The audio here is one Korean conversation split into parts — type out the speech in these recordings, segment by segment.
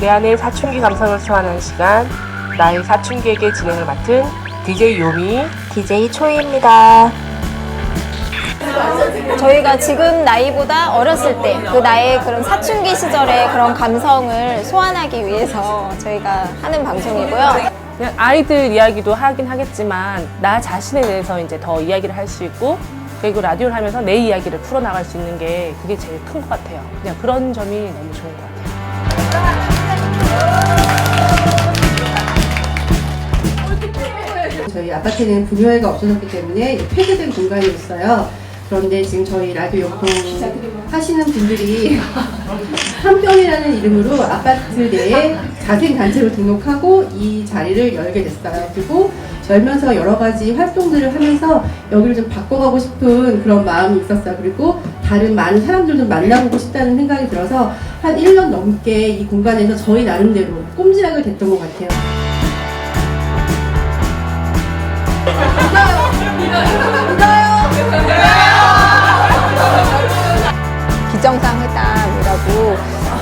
내 안의 사춘기 감성을 소환하는 시간 나의 사춘기에게 진행을 맡은 DJ 요미 DJ 초이입니다. 저희가 지금 나이보다 어렸을 때 그 나의 그런 사춘기 시절의 그런 감성을 소환하기 위해서 저희가 하는 방송이고요. 그냥 아이들 이야기도 하긴 하겠지만 나 자신에 대해서 이제 더 이야기를 할 수 있고 그리고 라디오를 하면서 내 이야기를 풀어나갈 수 있는 게 그게 제일 큰 것 같아요. 그냥 그런 점이 너무 좋은 것 같아요. 저희 아파트는 분유회가 없어졌기 때문에 폐쇄된 공간이었어요. 그런데 지금 저희 라디오 연동 하시는 분들이 한병이라는 이름으로 아파트 내에 자생 단체로 등록하고 이 자리를 열게 됐어요. 그리고 열면서 여러 가지 활동들을 하면서 여기를 좀 바꿔가고 싶은 그런 마음이 있었어요. 그리고 다른 많은 사람들도 만나보고 싶다는 생각이 들어서 한 1년 넘게 이 공간에서 저희 나름대로 꼼지락을 댔던 것 같아요. 비정상 회담이라고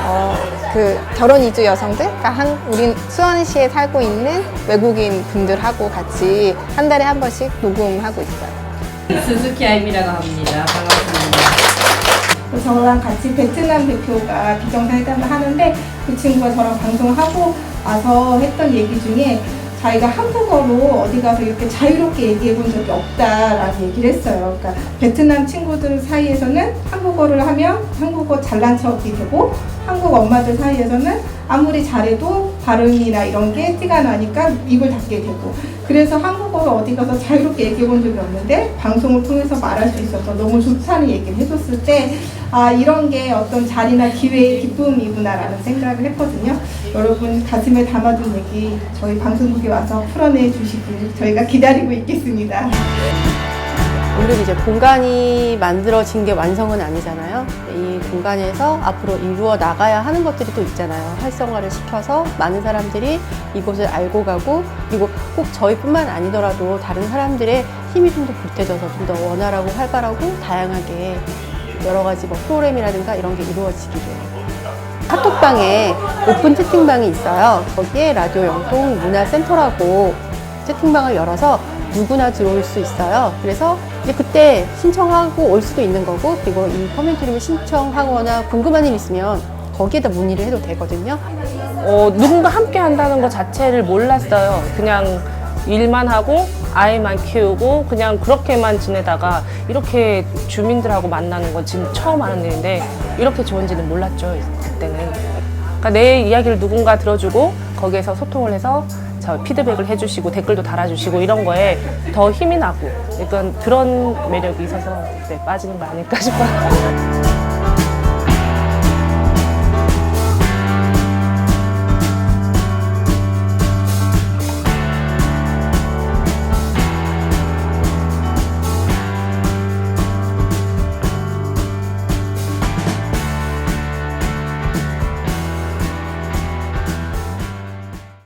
어, 그 결혼 이주 여성들, 그러니까 한 우리 수원시에 살고 있는 외국인 분들하고 같이 한 달에 한 번씩 녹음하고 있어요. 스즈키 아임이라고 합니다. 반갑습니다. 저랑 같이 베트남 대표가 비정상 회담을 하는데 그 친구가 저랑 방송하고 와서 했던 얘기 중에 자기가 한국어로 어디 가서 이렇게 자유롭게 얘기해 본 적이 없다라는 얘기를 했어요. 그러니까 베트남 친구들 사이에서는 한국어를 하면 한국어 잘난 척이 되고 한국 엄마들 사이에서는 아무리 잘해도 발음이나 이런 게 티가 나니까 입을 닫게 되고 그래서 한국어를 어디 가서 자유롭게 얘기해 본 적이 없는데 방송을 통해서 말할 수 있어서 너무 좋다는 얘기를 해줬을 때 아 이런 게 어떤 자리나 기회의 기쁨이구나라는 생각을 했거든요. 여러분 가슴에 담아둔 얘기 저희 방송국에 와서 풀어내 주시길 저희가 기다리고 있겠습니다. 오늘 이제 공간이 만들어진 게 완성은 아니잖아요. 이 공간에서 앞으로 이루어 나가야 하는 것들이 또 있잖아요. 활성화를 시켜서 많은 사람들이 이곳을 알고 가고 그리고 꼭 저희뿐만 아니더라도 다른 사람들의 힘이 좀 더 보태져서 좀 더 원활하고 활발하고 다양하게 여러 가지 뭐 프로그램이라든가 이런 게 이루어지기를. 카톡방에 오픈 채팅방이 있어요. 거기에 라디오 영통 문화센터라고 채팅방을 열어서 누구나 들어올 수 있어요. 그래서 그때 신청하고 올 수도 있는 거고, 그리고 이 커뮤니티룸을 신청하거나 궁금한 일 있으면 거기에다 문의를 해도 되거든요. 어, 누군가 함께 한다는 것 자체를 몰랐어요. 그냥 일만 하고 아이만 키우고 그냥 그렇게만 지내다가 이렇게 주민들하고 만나는 건 지금 처음 하는 일인데 이렇게 좋은지는 몰랐죠. 그때는. 그러니까 내 이야기를 누군가 들어주고 거기에서 소통을 해서 저 피드백을 해주시고 댓글도 달아주시고 이런 거에 더 힘이 나고 약간 그런 매력이 있어서 네, 빠지는 거 아닐까 싶어요.